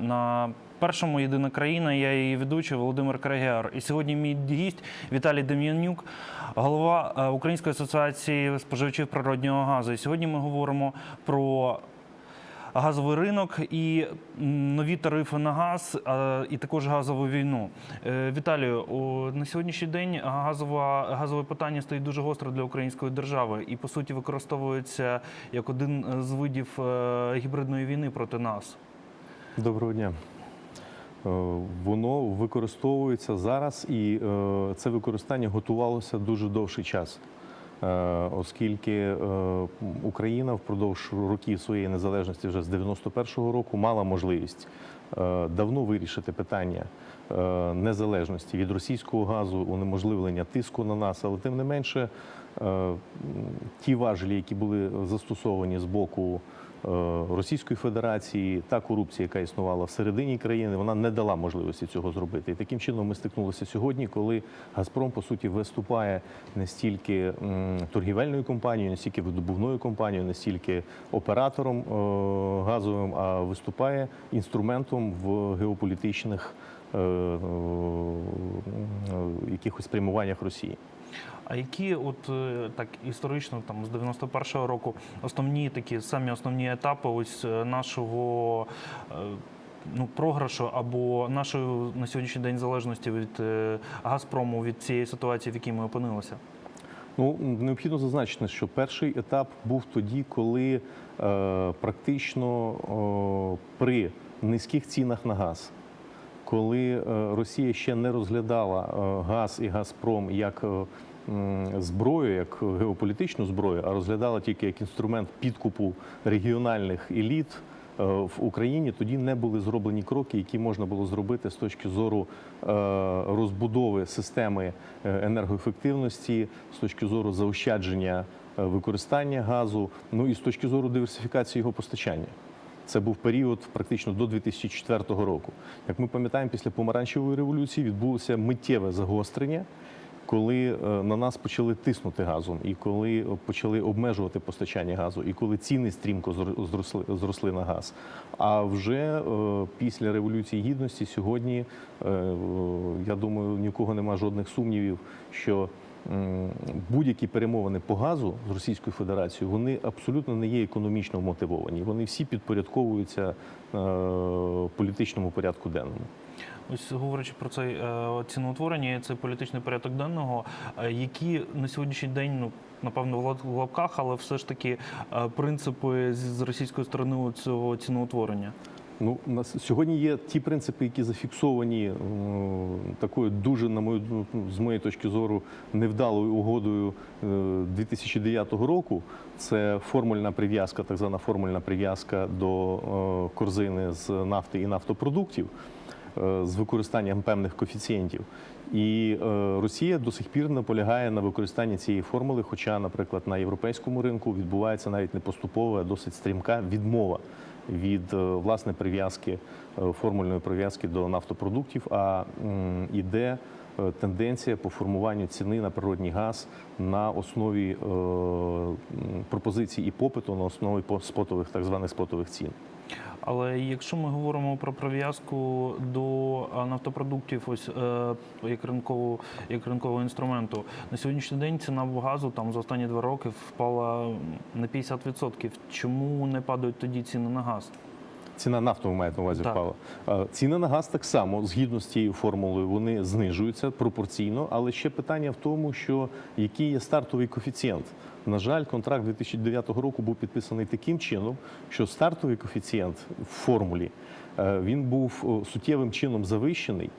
На першому єдина країна. Я її ведучий Володимир Карагяр. І сьогодні мій гість Віталій Дем'янюк, голова е, Української асоціації споживачів природнього газу. І сьогодні ми говоримо про газовий ринок і нові тарифи на газ, е, і також газову війну. Е, Віталію, на сьогоднішній день газова, газове питання стоїть дуже гостро для української держави і, по суті, використовується як один з видів гібридної війни проти нас. Доброго дня. Е, Воно використовується зараз, і е, це використання готувалося дуже довший час, Е, оскільки Україна впродовж років своєї незалежності вже з 91-го року мала можливість давно вирішити питання незалежності від російського газу, унеможливлення тиску на нас, але тим не менше ті важелі, які були застосовані з боку Російської Федерації, та корупція, яка існувала всередині країни, вона не дала можливості цього зробити. І таким чином ми стикнулися сьогодні, коли Газпром по суті виступає не стільки торгівельною компанією, не стільки видобувною компанією, не стільки оператором е, газовим, а виступає інструментом в геополітичних е, е, якихось спрямуваннях Росії. А які, от е, так історично, там з 91-го року, основні такі самі основні етапи ось е, нашого е, ну, програшу або нашої на сьогоднішній день залежності від е, Газпрому від цієї ситуації, в якій ми опинилися? Ну необхідно зазначити, що перший етап був тоді, коли е, практично о, при низьких цінах на газ, коли е, Росія ще не розглядала е, газ і Газпром як е, зброю, як геополітичну зброю, а розглядала тільки як інструмент підкупу регіональних еліт. е, В Україні тоді не були зроблені кроки, які можна було зробити з точки зору е, розбудови системи е, енергоефективності, з точки зору заощадження використання газу, ну і з точки зору диверсифікації його постачання. Це був період практично до 2004 року. Як ми пам'ятаємо, після помаранчевої революції відбулося миттєве загострення, коли е, на нас почали тиснути газом, і коли е, почали обмежувати постачання газу, і коли ціни стрімко зросли, зросли на газ. А вже е, після революції гідності сьогодні я думаю, ні у кого нема жодних сумнівів, що будь-які перемовини по газу з Російською Федерацією вони абсолютно не є економічно мотивовані. Вони всі підпорядковуються політичному порядку денному. Ось говорячи про це е, ціноутворення, і цей політичний порядок денного, е, які на сьогоднішній день, ну напевно, в лап- в лапках, але все ж таки е, принципи з- російської сторони цього ціноутворення. Ну, у нас сьогодні є ті принципи, які зафіксовані такою дуже, на мою ну, з моєї точки зору, невдалою угодою е, 2009 року. Це формульна прив'язка, так звана формульна прив'язка до корзини з нафти і нафтопродуктів з використанням певних коефіцієнтів. І е, Росія до сих пір наполягає на використанні цієї формули, хоча, наприклад, на європейському ринку відбувається навіть не поступова, а досить стрімка відмова від е, власне прив'язки е, формульної прив'язки до нафтопродуктів, а м, іде е, тенденція по формуванню ціни на природній газ на основі е, пропозицій і попиту на основі по- спотових так званих спотових цін. Але якщо ми говоримо про прив'язку до е, нафтопродуктів, ось е, як ринкового як ринкового інструменту, на сьогоднішній день ціна газу там за останні два роки впала на 50%. Чому не падають тоді ціни на газ? Ціна нафти ви маєте на увазі Так. впала. Е, Ціни на газ так само, згідно з цією формулою, вони знижуються пропорційно, але ще питання в тому, що який є стартовий коефіцієнт. На жаль, контракт 2009 року був підписаний таким чином, що стартовий коефіцієнт в формулі е, він був суттєвим чином завищений.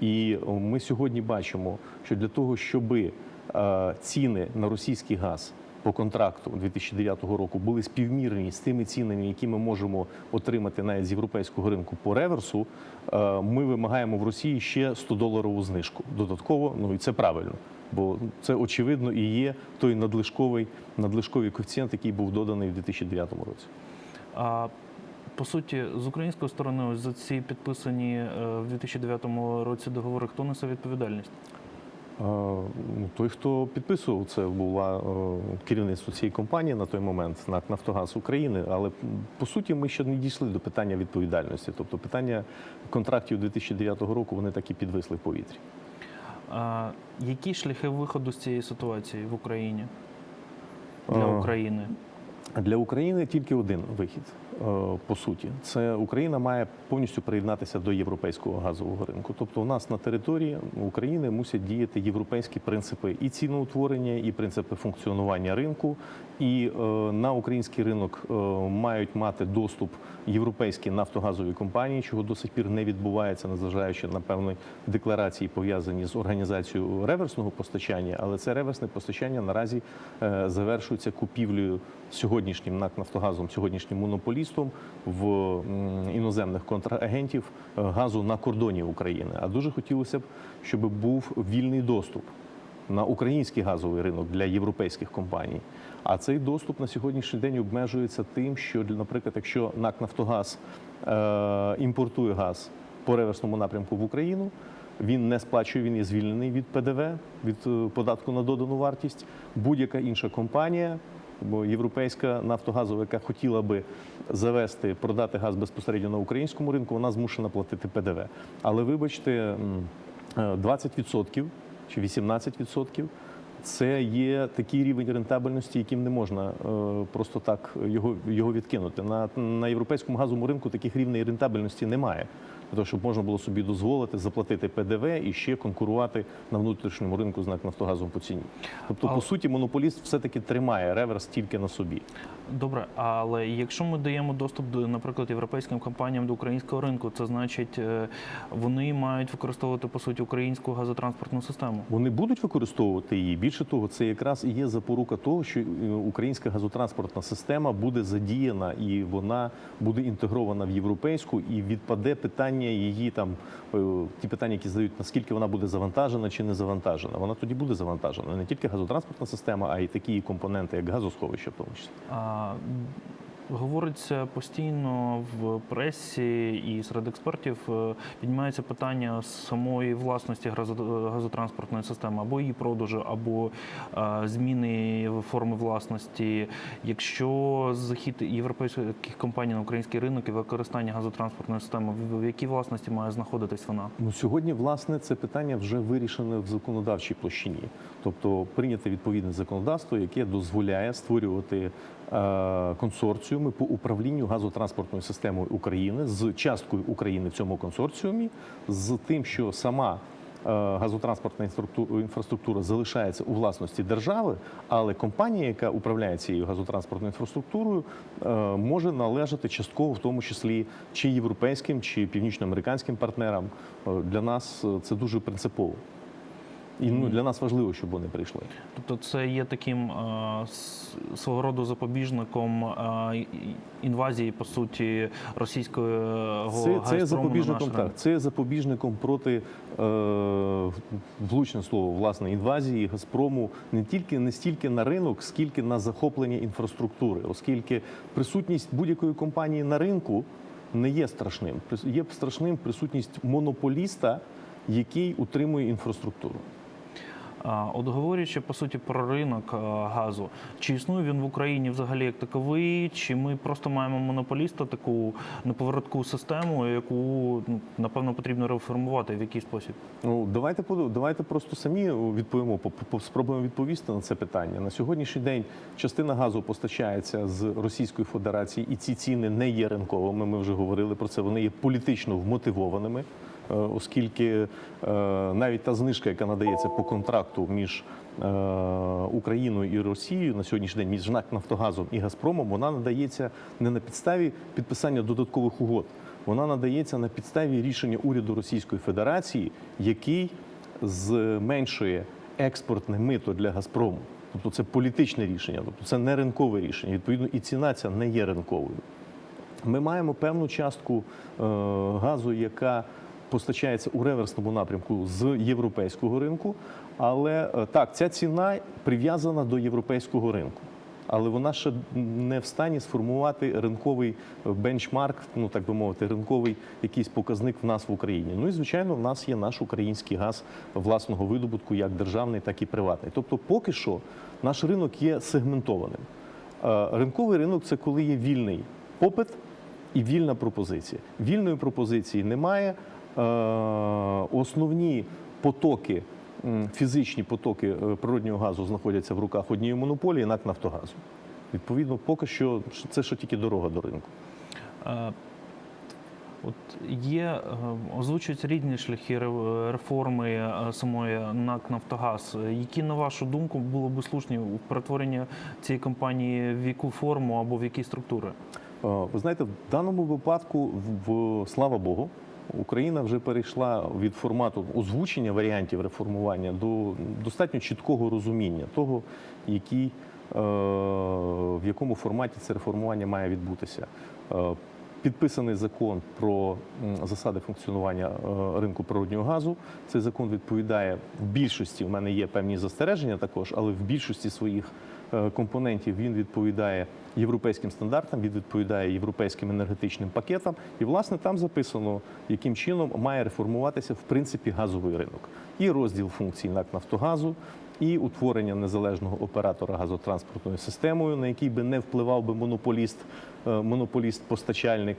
І ми сьогодні бачимо, що для того, щоби е, ціни на російський газ по контракту 2009 року були співмірні з тими цінами, які ми можемо отримати навіть з європейського ринку по реверсу. е, Ми вимагаємо в Росії ще 100 доларову знижку. Додатково, ну і це правильно, бо це очевидно і є той надлишковий надлишковий коефіцієнт, який був доданий в 2009 році. А по суті, з української сторони, ось за ці підписані е, в 2009 році договори, хто несе відповідальність? Ну, той, хто підписував, це була керівництво цієї компанії на той момент, НАК Нафтогаз України. Але по суті ми ще не дійшли до питання відповідальності. Тобто питання контрактів 2009 року вони так і підвисли в повітрі. А, які шляхи виходу з цієї ситуації в Україні для України? Для України тільки один вихід, по суті. Це Україна має повністю приєднатися до європейського газового ринку. Тобто, у нас на території України мусять діяти європейські принципи і ціноутворення, і принципи функціонування ринку. І е, на український ринок е, мають мати доступ європейські нафтогазові компанії, чого до сих пір не відбувається, незважаючи на певні декларації, пов'язані з організацією реверсного постачання. Але це реверсне постачання наразі е, завершується купівлею сьогоднішнім НАК Нафтогазом, сьогоднішнім монополістом в іноземних контрагентів е, газу на кордоні України. А дуже хотілося б, щоб був вільний доступ на український газовий ринок для європейських компаній. А цей доступ на сьогоднішній день обмежується тим, що, наприклад, якщо НАК Нафтогаз е, імпортує газ по реверсному напрямку в Україну, він не сплачує, він є звільнений від ПДВ, від е, податку на додану вартість. Будь-яка інша компанія, бо європейська нафтогазова, яка хотіла би завести, продати газ безпосередньо на українському ринку, вона змушена платити ПДВ. Але вибачте, е, 20% чи 18% це є такий рівень рентабельності, яким не можна е, просто так його, його відкинути. На, на європейському газовому ринку таких рівней рентабельності немає. Для того, щоб можна було собі дозволити заплатити ПДВ і ще конкурувати на внутрішньому ринку з НАК Нафтогазом по ціні. Тобто, Але- по суті, монополіст все-таки тримає реверс тільки на собі. Добре, але якщо ми даємо доступ до, наприклад, європейським компаніям до українського ринку, це значить е, вони мають використовувати по суті українську газотранспортну систему. Вони будуть використовувати її. Більше того, це якраз і є запорука того, що е, українська газотранспортна система буде задіяна і вона буде інтегрована в європейську, і відпаде питання її там, е, ті питання, які задають, наскільки вона буде завантажена чи не завантажена. Вона тоді буде завантажена. Не тільки газотранспортна система, а й такі компоненти, як газосховище, в тому числі. Говориться постійно в пресі і серед експертів е, піднімається питання самої власності газотранспортної системи або її продажу, або е, зміни форми власності. Якщо захід європейських компаній на український ринок і використання газотранспортної системи, в- якій власності має знаходитись вона? Ну сьогодні, власне, це питання вже вирішене в законодавчій площині, тобто прийняте відповідне законодавство, яке дозволяє створювати консорціуми по управлінню газотранспортною системою України з часткою України в цьому консорціумі, з тим, що сама е, газотранспортна інфраструкту- інфраструктура залишається у власності держави, але компанія, яка управляє цією газотранспортною інфраструктурою, е, може належати частково, в тому числі чи європейським, чи північноамериканським партнерам. Е, Для нас е, це дуже принципово. І ну, для нас важливо, щоб вони прийшли. Тобто це є таким е, свого роду запобіжником е, інвазії, по суті, російського Це, це є «Газпрому» на запобіжником наш так. Це є запобіжником проти е, влучне слово власне інвазії Газпрому не тільки не стільки на ринок, скільки на захоплення інфраструктури, оскільки присутність будь-якої компанії на ринку не є страшним. Є страшним присутність монополіста, який утримує інфраструктуру. От говорячи по суті про ринок газу, чи існує він в Україні взагалі як таковий, чи ми просто маємо монополіста, таку неповоротку систему, яку ну, напевно потрібно реформувати в який спосіб? Ну давайте давайте просто самі відповімо, по- по- спробуємо відповісти на це питання. На сьогоднішній день частина газу постачається з Російської Федерації, і ці ціни не є ринковими. Ми вже говорили про це. Вони є політично вмотивованими, оскільки е, навіть та знижка, яка надається по контракту між е, Україною і Росією на сьогоднішній день між НАК Нафтогазом і Газпромом, вона надається не на підставі підписання додаткових угод. Вона надається на підставі рішення уряду Російської Федерації, який зменшує експортне мито для Газпрому. Тобто це політичне рішення, тобто це не ринкове рішення. Відповідно, і ціна ця не є ринковою. Ми маємо певну частку е, газу, яка постачається у реверсному напрямку з європейського ринку. Але е, так, ця ціна прив'язана до європейського ринку. але вона ще не в стані сформувати ринковий бенчмарк, ну так би мовити, ринковий якийсь показник в нас в Україні. Ну і звичайно, в нас є наш український газ власного видобутку, як державний, так і приватний. Тобто, поки що наш ринок є сегментованим. Е, Ринковий ринок це коли є вільний попит і вільна пропозиція. Вільної пропозиції немає. Е, Основні потоки, фізичні потоки е, природнього газу знаходяться в руках однієї монополії, НАК Нафтогазу. Відповідно, поки що це ще тільки дорога до ринку. Е, От є, озвучуються різні шляхи реформи самої НАК Нафтогаз. Які, на вашу думку, було б слушні у перетворенні цієї компанії в яку форму або в які структури? Ви знаєте, в даному випадку, в- слава Богу, Україна вже перейшла від формату озвучення варіантів реформування до достатньо чіткого розуміння того, який, е, в якому форматі це реформування має відбутися. Е, Підписаний закон про засади функціонування е, ринку природнього газу. Цей закон відповідає в більшості. У мене є певні застереження також, але в більшості своїх компонентів він відповідає європейським стандартам, він відповідає європейським енергетичним пакетам. І власне там записано, яким чином має реформуватися в принципі газовий ринок. І розділ функцій НАК Нафтогазу, і утворення незалежного оператора газотранспортною системою, на який би не впливав би монополіст, е, монополіст-постачальник.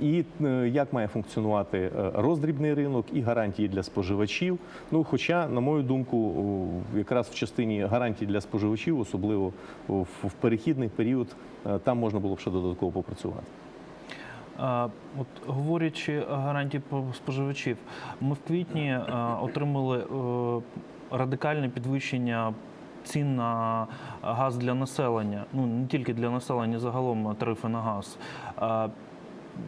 І е, як має функціонувати е, роздрібний ринок і гарантії для споживачів. Ну, хоча, на мою думку, якраз в частині гарантій для споживачів, особливо в перехідний період, е, там можна було б ще додатково попрацювати. От говорячи гарантії споживачів, ми в квітні отримали радикальне підвищення цін на газ для населення. Ну не тільки для населення, загалом тарифи на газ.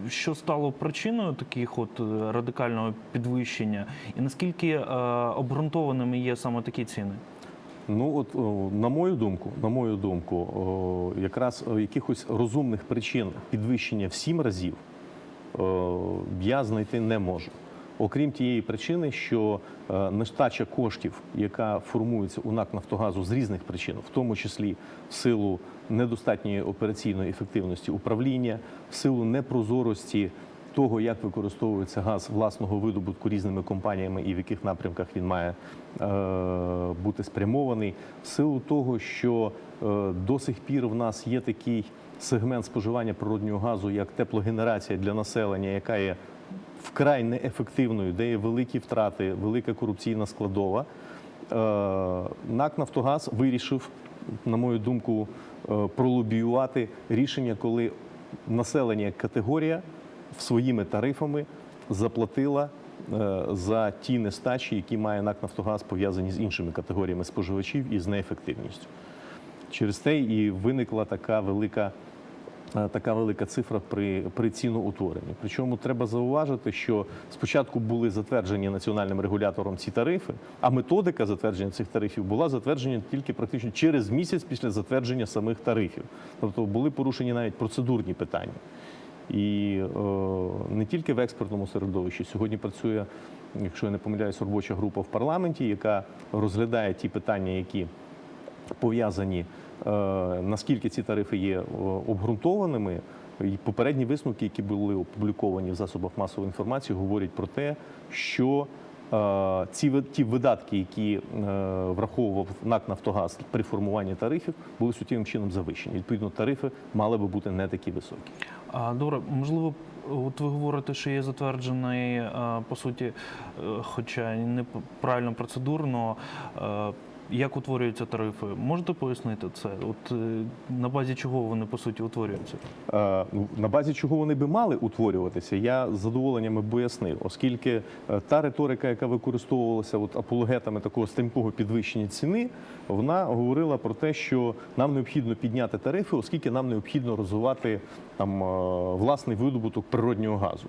Е, Що стало причиною таких от е, радикального підвищення, і наскільки е, обґрунтованими є саме такі ціни? Ну от на мою думку, на мою думку, якраз якихось розумних причин підвищення в сім разів я знайти не можу. Окрім тієї причини, що е, нестача коштів, яка формується у НАК Нафтогазу з різних причин, в тому числі в силу недостатньої операційної ефективності управління, в силу непрозорості того, як використовується газ власного видобутку різними компаніями і в яких напрямках він має е, бути спрямований, в силу того, що е, до сих пір в нас є такий сегмент споживання природнього газу, як теплогенерація для населення, яка є вкрай неефективною, де є великі втрати, велика корупційна складова. Е, НАК Нафтогаз вирішив, на мою думку, е, пролобіювати рішення, коли населення категорія своїми тарифами заплатила е, за ті нестачі, які має НАК Нафтогаз пов'язані з іншими категоріями споживачів і з неефективністю. Через те і виникла така велика. Е, Така велика цифра при, при ціноутворенні. Причому треба зауважити, що спочатку були затверджені національним регулятором ці тарифи, а методика затвердження цих тарифів була затверджена тільки практично через місяць після затвердження самих тарифів. Тобто були порушені навіть процедурні питання. І е, не тільки в експортному середовищі. Сьогодні працює, якщо я не помиляюсь, робоча група в парламенті, яка розглядає ті питання, які пов'язані, наскільки ці тарифи є е, обґрунтованими. І попередні висновки, які були опубліковані в засобах масової інформації, говорять про те, що е, ці ті видатки, які е, враховував НАК Нафтогаз при формуванні тарифів, були суттєвим чином завищені. Відповідно, тарифи мали би бути не такі високі. Добре, можливо, от ви говорите, що є затверджений, е, по суті, е, хоча не правильно процедурно, е, як утворюються тарифи. Можете пояснити це? От е, на базі чого вони по суті утворюються? Е, ну, На базі чого вони би мали утворюватися, я з задоволенням пояснив, оскільки е, та риторика, яка використовувалася от апологетами такого стрімкого підвищення ціни, вона говорила про те, що нам необхідно підняти тарифи, оскільки нам необхідно розвивати там власний видобуток природнього газу.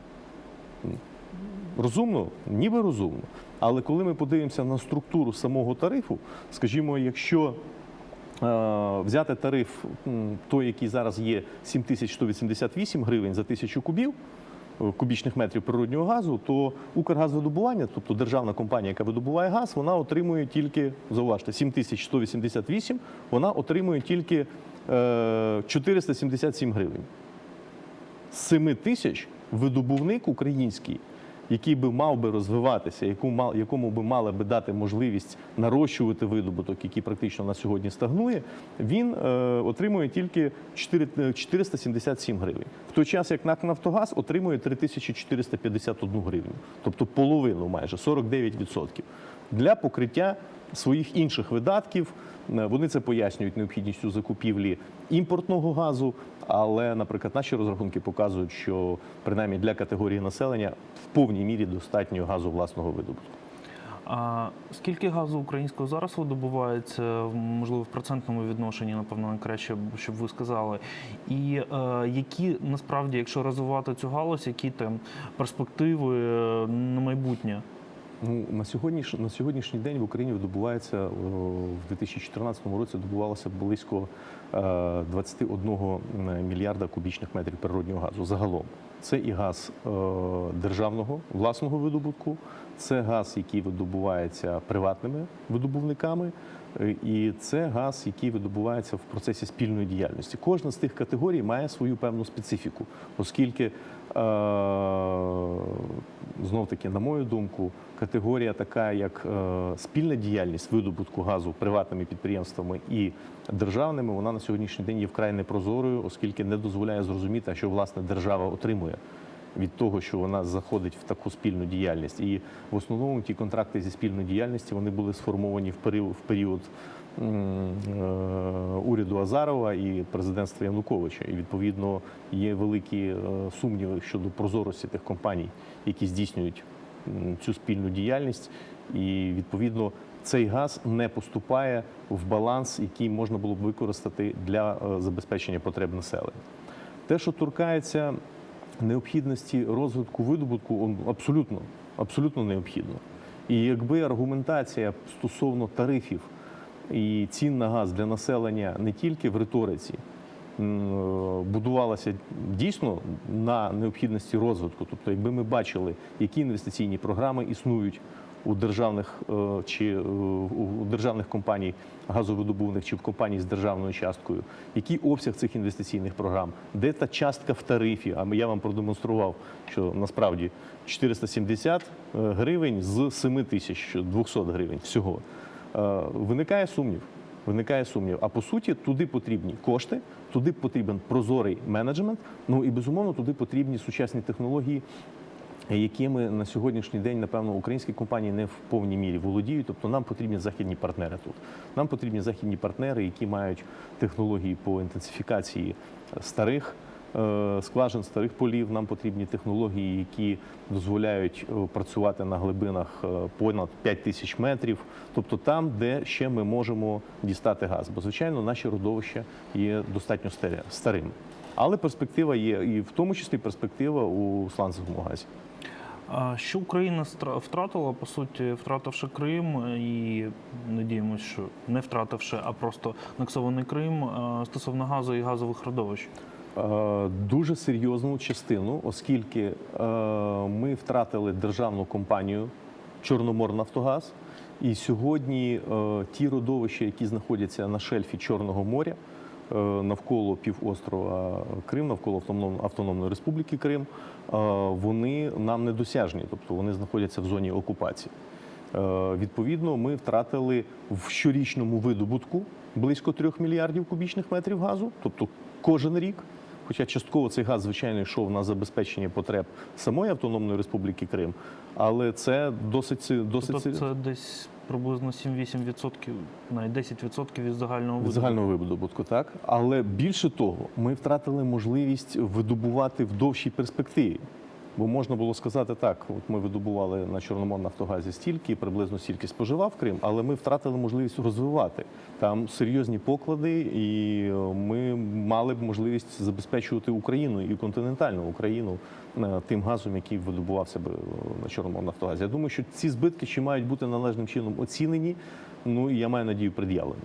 Розумно, ніби розумно. Але коли ми подивимося на структуру самого тарифу, скажімо, якщо е, взяти тариф, той, який зараз є 7188 гривень за тисячу кубів, е, кубічних метрів природнього газу, то Укргазвидобування, тобто державна компанія, яка видобуває газ, вона отримує тільки, зауважте, 7188, вона отримує тільки е, 477 гривень. З 7 тисяч видобувник український, який би мав би розвиватися, яку мал- якому би мала би дати можливість нарощувати видобуток, який практично на сьогодні стагнує, він е, отримує тільки 4, е, 477 гривень. В той час як НАК Нафтогаз отримує 3451 гривню, тобто половину майже 49%. Для покриття своїх інших видатків. Е, Вони це пояснюють необхідністю закупівлі імпортного газу, але, наприклад, наші розрахунки показують, що принаймні для категорії населення в повній мірі достатньо газу власного видобутку. А скільки газу українського зараз видобувається, можливо, в процентному відношенні, напевно, найкраще, щоб ви сказали. І е, які насправді, якщо розвивати цю галузь, які там перспективи е, на майбутнє? Ну, на, сьогодніш, на сьогоднішній день в Україні видобувається в 2014 році добувалося близько е, 21 мільярда кубічних метрів природнього газу. Загалом це і газ е, державного власного видобутку, це газ, який видобувається приватними видобувниками, е, і це газ, який видобувається в процесі спільної діяльності. Кожна з тих категорій має свою певну специфіку, оскільки знов таки, на мою думку, категорія така, як е, спільна діяльність видобутку газу приватними підприємствами і державними, вона на сьогоднішній день є вкрай непрозорою, оскільки не дозволяє зрозуміти, що власне держава отримує. Від того, що вона заходить в таку спільну діяльність, і в основному ті контракти зі спільної діяльності вони були сформовані в період, в період е, уряду Азарова і президентства Януковича. І відповідно є великі е, сумніви щодо прозорості тих компаній, які здійснюють цю спільну діяльність. І відповідно цей газ не поступає в баланс, який можна було б використати для е, забезпечення потреб населення. Те, що торкається необхідності розвитку видобутку, абсолютно, абсолютно необхідно. І якби аргументація стосовно тарифів і цін на газ для населення не тільки в риториці будувалася дійсно на необхідності розвитку, тобто, якби ми бачили, які інвестиційні програми існують у державних е, чи е, у державних компаній газовидобувних чи в компаній з державною часткою, який обсяг цих інвестиційних програм, де та частка в тарифі? А я вам продемонстрував, що насправді 470 е, гривень з 7 тисяч 200 гривень всього. Е, Виникає сумнів. Виникає сумнів. А по суті, туди потрібні кошти, туди потрібен прозорий менеджмент. Ну і безумовно туди потрібні сучасні технології, якими на сьогоднішній день, напевно, українські компанії не в повній мірі володіють. Тобто нам потрібні західні партнери тут. Нам потрібні західні партнери, які мають технології по інтенсифікації старих скважин, старих полів. Нам потрібні технології, які дозволяють е, працювати на глибинах е, понад 5 тисяч метрів, тобто там, де ще ми можемо дістати газ. Бо звичайно, наші родовища є достатньо старими. Але перспектива є, і в тому числі перспектива у сланцевому газі. Що Україна втратила, по суті, втративши Крим і надіємося, що не втративши, а просто анексований Крим е, стосовно газу і газових родовищ. Е, дуже серйозну частину, оскільки е, ми втратили державну компанію Чорноморнафтогаз, і сьогодні е, ті родовища, які знаходяться на шельфі Чорного моря. Навколо півострова Крим, навколо Автономної, Республіки Крим, вони нам недосяжні, тобто вони знаходяться в зоні окупації. Відповідно, ми втратили в щорічному видобутку близько 3 мільярдів кубічних метрів газу, тобто кожен рік. Хоча частково цей газ, звичайно, йшов на забезпечення потреб самої Автономної Республіки Крим, але це досить досить Тобто це десь приблизно 7-8%, навіть 10% від загального Від загального видобутку, так але більше того, ми втратили можливість видобувати в довшій перспективі. Бо можна було сказати так: от ми видобували на Чорноморнафтогазі стільки, приблизно стільки споживав Крим, але ми втратили можливість розвивати там серйозні поклади, і е, ми мали б можливість забезпечувати Україну і континентальну Україну е, тим газом, який видобувався б е, на Чорноморнафтогазі. Я думаю, що ці збитки ще мають бути належним чином оцінені. Ну і я маю надію пред'явлені.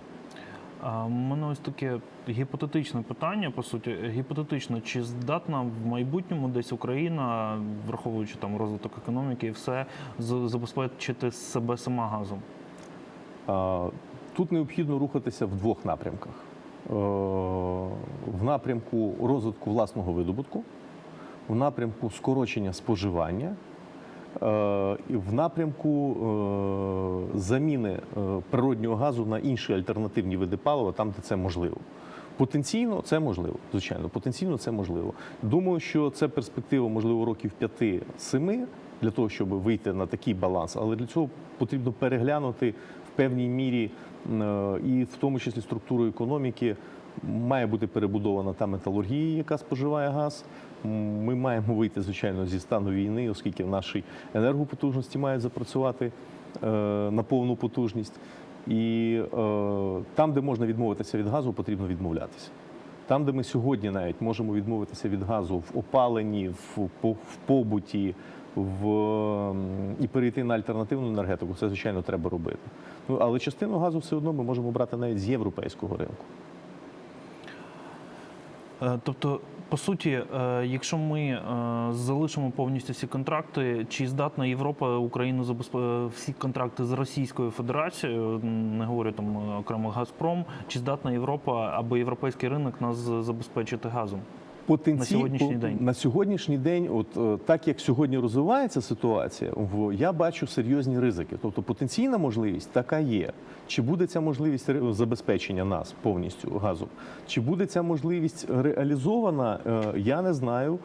У мене ось таке гіпотетичне питання, по суті, гіпотетично, чи здатна в майбутньому десь Україна, враховуючи там розвиток економіки і все, забезпечити себе сама газом? Тут необхідно рухатися в двох напрямках. в напрямку розвитку власного видобутку, в напрямку скорочення споживання. Е, в напрямку е, заміни е, природнього газу на інші альтернативні види палива, там, де це можливо. Потенційно це можливо, звичайно, потенційно це можливо. Думаю, що це перспектива, можливо, років 5-7 для того, щоб вийти на такий баланс, але для цього потрібно переглянути в певній мірі і в тому числі структуру економіки. Має бути перебудована та металургія, яка споживає газ. Ми маємо вийти, звичайно, зі стану війни, оскільки наші енергопотужності мають запрацювати е, на повну потужність. І е, там, де можна відмовитися від газу, потрібно відмовлятися. Там, де ми сьогодні навіть можемо відмовитися від газу в опаленні, в, в побуті, в, і перейти на альтернативну енергетику, це звичайно треба робити. Ну але частину газу все одно ми можемо брати навіть з європейського ринку. Е, Тобто, по суті, е, якщо ми е, залишимо повністю всі контракти, чи здатна Європа Україну забезпечити всі контракти з Російською Федерацією, не говорю там окремо Газпром, чи здатна Європа або європейський ринок нас забезпечити газом? Потенцій- На сьогоднішній день. На сьогоднішній день, от е, так як сьогодні розвивається ситуація, в я бачу серйозні ризики. Тобто потенційна можливість така є. Чи буде ця можливість забезпечення нас повністю газом? Чи буде ця можливість реалізована? е, Я не знаю,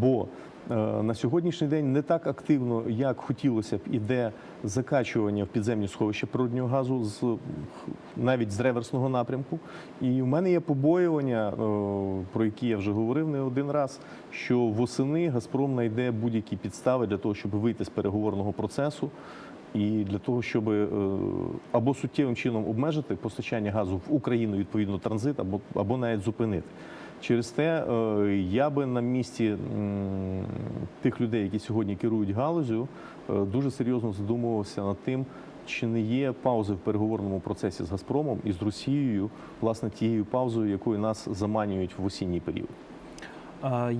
бо на сьогоднішній день не так активно, як хотілося б, іде закачування в підземні сховища природнього газу з навіть з реверсного напрямку. І в мене є побоювання, е, про які я вже говорив не один раз, що восени Газпром знайде будь-які підстави для того, щоб вийти з переговорного процесу. І для того, щоб е, або суттєвим чином обмежити постачання газу в Україну відповідно транзит, або або навіть зупинити. Через те е, я би на місці тих людей, які сьогодні керують галузю, е, дуже серйозно задумувався над тим, чи не є паузи в переговорному процесі з Газпромом і з Росією, власне, тією паузою, якою нас заманюють в осінній період.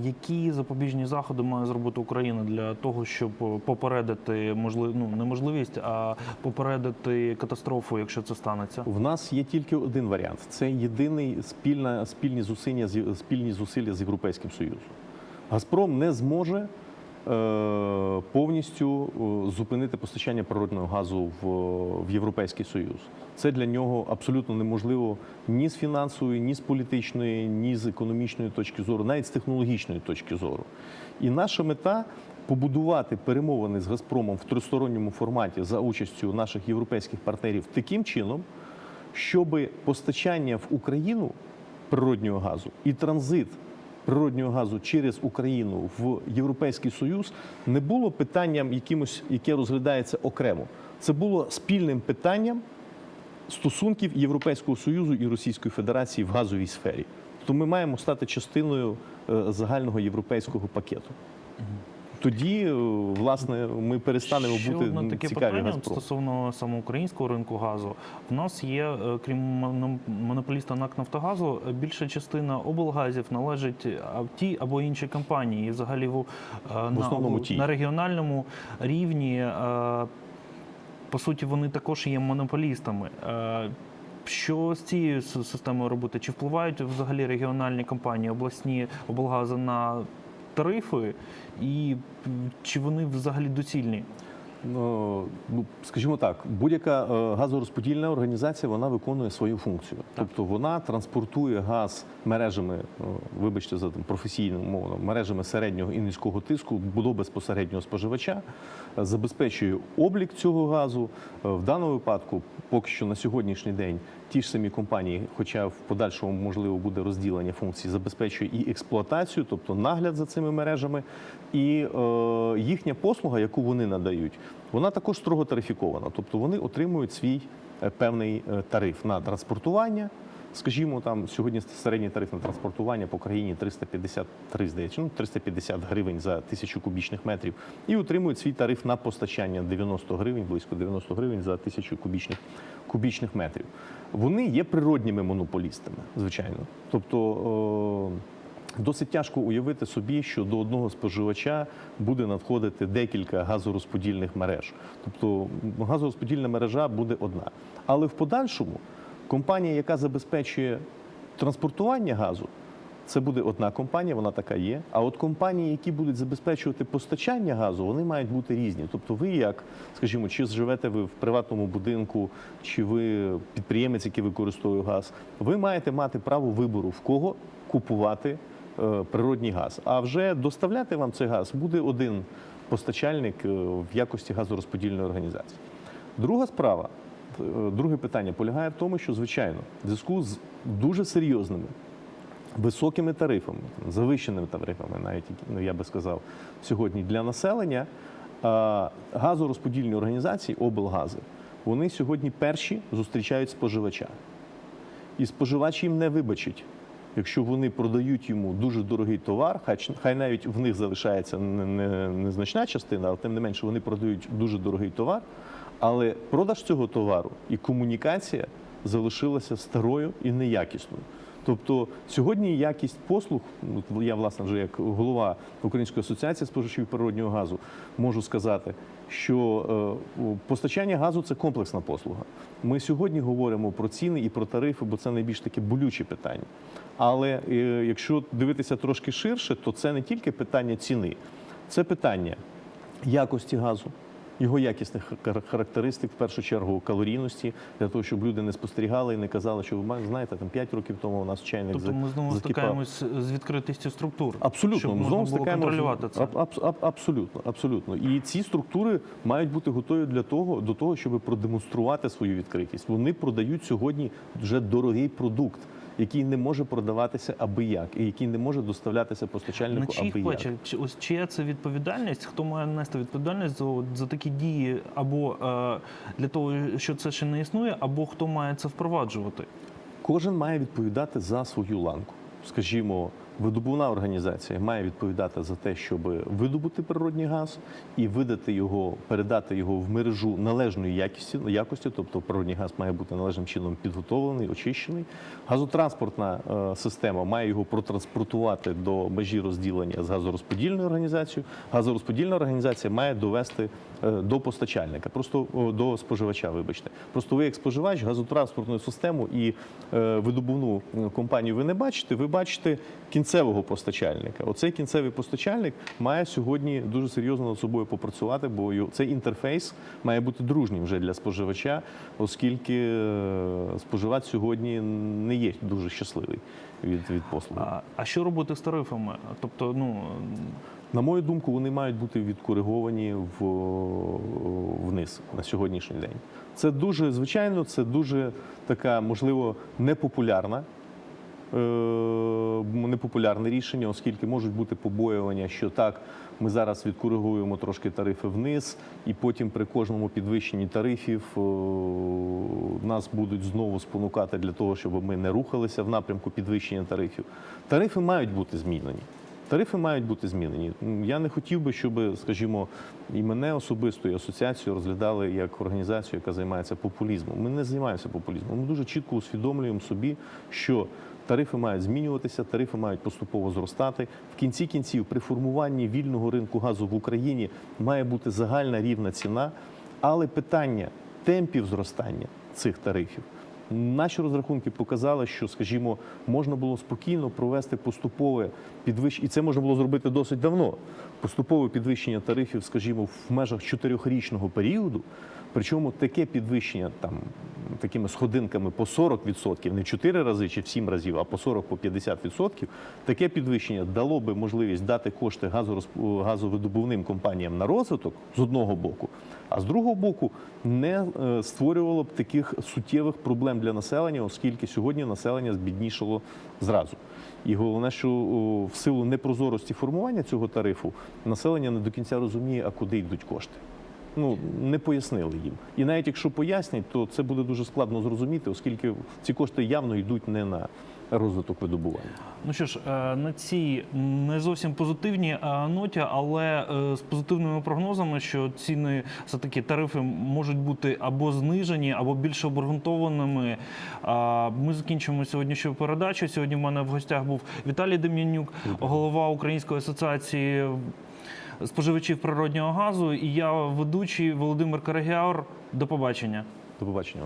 Які запобіжні заходи має зробити Україна для того, щоб попередити можлив... ну, неможливість, а попередити катастрофу, якщо це станеться? В нас є тільки один варіант: це єдиний спільна спільні зусилля спільні зусилля з Європейським Союзом. Газпром не зможе е, повністю е, зупинити постачання природного газу в, в Європейський Союз. Це для нього абсолютно неможливо ні з фінансової, ні з політичної, ні з економічної точки зору, навіть з технологічної точки зору. І наша мета побудувати перемовини з Газпромом в тристоронньому форматі за участю наших європейських партнерів таким чином, щоб постачання в Україну природнього газу і транзит природнього газу через Україну в Європейський Союз не було питанням якимось, яке розглядається окремо. Це було спільним питанням стосунків Європейського Союзу і Російської Федерації в газовій сфері. Тобто ми маємо стати частиною е, загального європейського пакету. Тоді, е, власне, ми перестанемо Ще бути одне таке цікаві питання Газпрому. стосовно саме українського ринку газу. В нас є, е, крім монополіста НАК Нафтогазу, е, більша частина облгазів належить а, тій або іншій компанії. І взагалі в, е, на, тій. на регіональному рівні. По суті, вони також є монополістами. Що з цією системою робити? Чи впливають взагалі регіональні компанії, обласні облгази на тарифи, і чи вони взагалі доцільні? Ну, ну, скажімо так, будь-яка е, газорозподільна організація вона виконує свою функцію. Тобто вона транспортує газ мережами, е, вибачте за там, професійну мову, мережами середнього і низького тиску до безпосереднього споживача, е, забезпечує облік цього газу. В даному випадку, поки що на сьогоднішній день, ті ж самі компанії, хоча в подальшому можливо буде розділення функцій, забезпечує і експлуатацію, тобто нагляд за цими мережами, і е, їхня послуга, яку вони надають, вона також строго тарифікована. Тобто вони отримують свій е, певний е, тариф на транспортування. Скажімо, там сьогодні середній тариф на транспортування по країні 353, здається, ну 350 гривень за тисячу кубічних метрів, і отримують свій тариф на постачання 90 гривень, близько 90 гривень за тисячу кубічних, кубічних метрів. Вони є природніми монополістами, звичайно. Тобто. Е, Досить тяжко уявити собі, що до одного споживача буде надходити декілька газорозподільних мереж. Тобто газорозподільна мережа буде одна. Але в подальшому компанія, яка забезпечує транспортування газу це буде одна компанія, вона така є. А от компанії, які будуть забезпечувати постачання газу, вони мають бути різні. Тобто, ви як, скажімо, чи живете ви в приватному будинку, чи ви підприємець, який використовує газ, ви маєте мати право вибору в кого купувати е, природній газ. А вже доставляти вам цей газ буде один постачальник е, в якості газорозподільної організації. Друга справа, друге питання полягає в тому, що звичайно, в зв'язку з дуже серйозними високими тарифами, завищеними тарифами, навіть ну, я би сказав, сьогодні для населення газорозподільні організації, облгази, вони сьогодні перші зустрічають споживача. І споживач їм не вибачить, якщо вони продають йому дуже дорогий товар, хай, навіть в них залишається не- не- незначна частина, але тим не менше вони продають дуже дорогий товар. Але продаж цього товару і комунікація залишилася старою і неякісною. Тобто сьогодні якість послуг, ну, я власне вже як голова Української асоціації споживачів природнього газу можу сказати, що е, постачання газу це комплексна послуга. Ми сьогодні говоримо про ціни і про тарифи, бо це найбільш таке болюче питання. Але е, якщо дивитися трошки ширше, то це не тільки питання ціни, це питання якості газу. Його якісних хар- характеристик, в першу чергу калорійності, для того, щоб люди не спостерігали і не казали, що ви знаєте, там 5 років тому у нас чайник Тобто за- ми знову закипав. стикаємось з відкритістю структур. Абсолютно, щоб можна знову було стикаємося- контролювати це. Аб- аб- аб- абсолютно, абсолютно. І ці структури мають бути готові для того, до того, щоб продемонструвати свою відкритість. Вони продають сьогодні вже дорогий продукт, який не може продаватися аби як, і який не може доставлятися постачальнику На аби як. Чи- Ось чия це відповідальність? Хто має нести відповідальність за, за такі дії, або е, для того, що це ще не існує, або хто має це впроваджувати? Кожен має відповідати за свою ланку. Скажімо, видобувна організація має відповідати за те, щоб видобути природний газ і видати його, передати його в мережу належної якості, якості, тобто природний газ має бути належним чином підготовлений, очищений. Газотранспортна е, система має його протранспортувати до межі розділення з газорозподільною організацією. Газорозподільна організація має довести е, до постачальника, просто до споживача. Вибачте, просто ви як споживач газотранспортну систему і е, видобувну компанію ви не бачите. Ви бачите кінцевого постачальника. Оцей кінцевий постачальник має сьогодні дуже серйозно над собою попрацювати, бо цей інтерфейс має бути дружнім вже для споживача, оскільки е, споживач сьогодні не є дуже щасливий від, від послуги. А, а що робити з тарифами? Тобто, ну На мою думку, вони мають бути відкориговані в, вниз на сьогоднішній день. Це дуже звичайно, це дуже така, можливо, непопулярна. Е, Непопулярне рішення, оскільки можуть бути побоювання, що так, ми зараз відкоригуємо трошки тарифи вниз, і потім при кожному підвищенні тарифів е, нас будуть знову спонукати для того, щоб ми не рухалися в напрямку підвищення тарифів. Тарифи мають бути змінені. Тарифи мають бути змінені. Я не хотів би, щоб, скажімо, і мене особисто, і асоціацію розглядали як організацію, яка займається популізмом. Ми не займаємося популізмом. Ми дуже чітко усвідомлюємо собі, що тарифи мають змінюватися, тарифи мають поступово зростати. В кінці кінців, при формуванні вільного ринку газу в Україні має бути загальна рівна ціна, але питання темпів зростання цих тарифів. Наші розрахунки показали, що, скажімо, можна було спокійно провести поступове підвищення, і це можна було зробити досить давно. Поступове підвищення тарифів, скажімо, в межах чотирьохрічного періоду. Причому таке підвищення там такими сходинками по 40%, не в 4 рази чи в 7 разів, а по 40 по 50%, таке підвищення дало би можливість дати кошти газовидобувним компаніям на розвиток з одного боку, а з другого боку не е, створювало б таких суттєвих проблем для населення, оскільки сьогодні населення збіднішало зразу. І головне, що в силу непрозорості формування цього тарифу населення не до кінця розуміє, а куди йдуть кошти. Ну не пояснили їм. І навіть якщо пояснять, то це буде дуже складно зрозуміти, оскільки ці кошти явно йдуть не на розвиток видобування. Ну що ж, е, на цій не зовсім позитивній е, ноті, але е, з позитивними прогнозами, що ціни за такі тарифи можуть бути або знижені, або більш обґрунтованими. Ми закінчимо сьогоднішню передачу. Сьогодні в мене в гостях був Віталій Дем'янюк, голова Української асоціації споживачів природнього газу. І я ведучий Володимир Карагіар. До побачення. До побачення.